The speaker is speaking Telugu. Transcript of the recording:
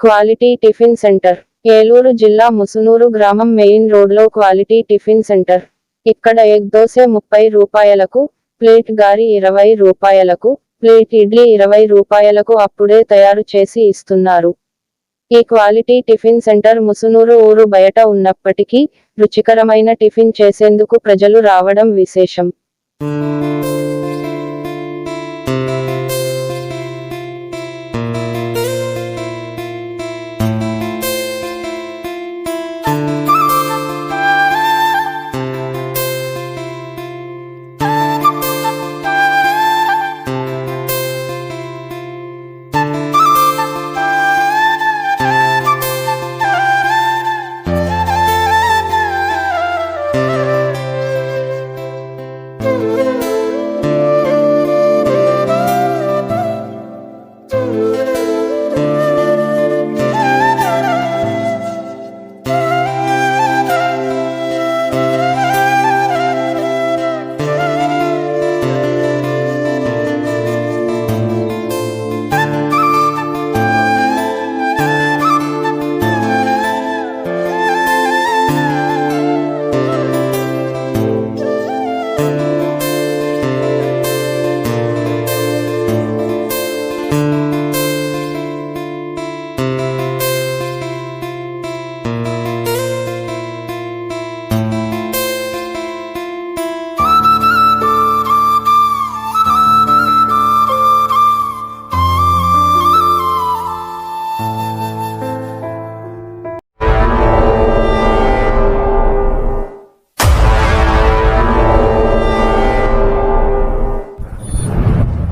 Quality tiffin centre. ఏలూరు జిల్లా ముసునూరు గ్రామం మెయిన్ రోడ్లో క్వాలిటీ టిఫిన్ సెంటర్. ఇక్కడ ఎగ్ దోశ ముప్పై రూపాయలకు ప్లేట్ గారి ఇరవై రూపాయలకు ప్లేట్ ఇడ్లీ ఇరవై రూపాయలకు అప్పుడే తయారు చేసి ఇస్తున్నారు. ఈ క్వాలిటీ టిఫిన్ సెంటర్ ముసునూరు ఊరు బయట ఉన్నప్పటికీ రుచికరమైన టిఫిన్ చేసేందుకు ప్రజలు రావడం విశేషం.